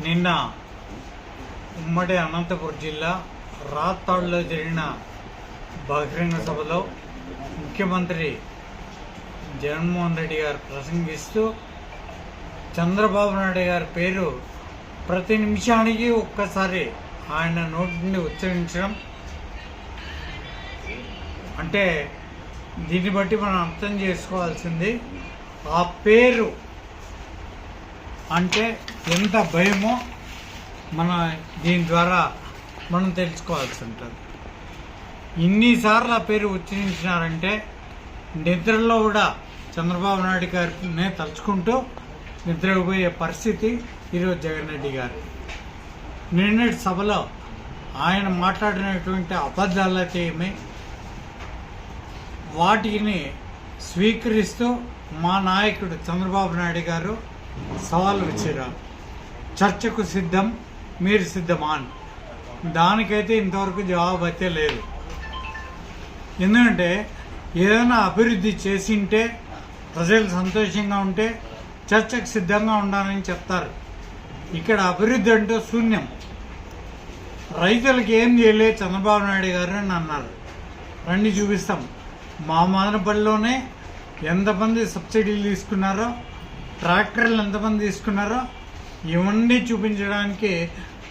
నిన్న ఉమ్మడి అనంతపురం జిల్లా రాత్తాడులో జరిగిన బహిరంగ సభలో ముఖ్యమంత్రి జగన్మోహన్ రెడ్డి గారు ప్రసంగిస్తూ చంద్రబాబు నాయుడు గారి పేరు ప్రతి నిమిషానికి ఒక్కసారి ఆయన నోటి నుండి ఉచ్చరించడం అంటే దీన్ని బట్టి మనం అర్థం చేసుకోవాల్సింది ఆ పేరు అంటే ఎంత భయమో మన దీని ద్వారా మనం తెలుసుకోవాల్సి ఉంటుంది. ఇన్నిసార్లు ఆ పేరు ఉచ్చరించినారంటే నిద్రలో కూడా చంద్రబాబు నాయుడు గారినే తలుచుకుంటూ నిద్రపోయే పరిస్థితి ఈరోజు జగన్ రెడ్డి గారు. నిన్నటి సభలో ఆయన మాట్లాడినటువంటి అబద్ధాలైతే ఏమి? వాటిని స్వీకరిస్తూ మా నాయకుడు చంద్రబాబు నాయుడు గారు సవాలు విసిరారు చర్చకు సిద్ధం మీరు సిద్ధమా అని దానికైతే ఇంతవరకు జవాబు అయితే లేదు. ఎందుకంటే ఏదైనా అభివృద్ధి చేసింటే ప్రజలు సంతోషంగా ఉంటే చర్చకు సిద్ధంగా ఉండాలని చెప్తారు. ఇక్కడ అభివృద్ధి అంటే శూన్యం. రైతులకు ఏం చేయలేదు చంద్రబాబు నాయుడు గారు అని అన్నారు. రండి చూపిస్తాం. మా మదనపల్లిలోనే ఎంతమంది సబ్సిడీలు తీసుకున్నారో ట్రాక్టర్లు ఎంతమంది తీసుకున్నారో ఇవన్నీ చూపించడానికి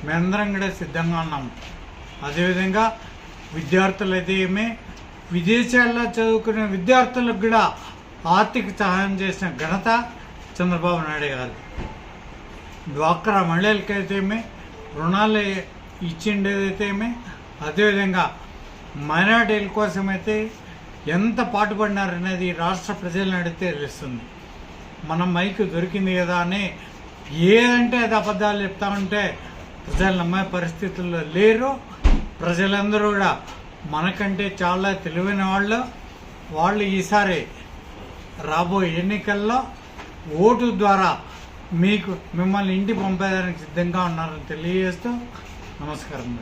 మేమందరం కూడా సిద్ధంగా ఉన్నాము అదేవిధంగా విద్యార్థులు అయితే విదేశాల్లో చదువుకునే విద్యార్థులకు కూడా ఆర్థిక సహాయం చేసిన ఘనత చంద్రబాబు నాయుడు గారు. డ్వాక్రా మహిళలకైతేమే రుణాలు ఇచ్చిండేదైతేమే అదేవిధంగా మైనార్టీల కోసమైతే ఎంత పాటుపడినారనేది రాష్ట్ర ప్రజలను అడిగితే తెలుస్తుంది. మన మైక్ దొరికింది కదా అని ఏదంటే అది అబద్ధాలు చెప్తా ఉంటే ప్రజలు నమ్మే పరిస్థితుల్లో లేరు. ప్రజలందరూ కూడా మనకంటే చాలా తెలివైన వాళ్ళు. వాళ్ళు ఈసారి రాబోయే ఎన్నికల్లో ఓటు ద్వారా మీకు మిమ్మల్ని ఇంటి పంపేదానికి సిద్ధంగా ఉన్నారని తెలియజేస్తూ నమస్కారం.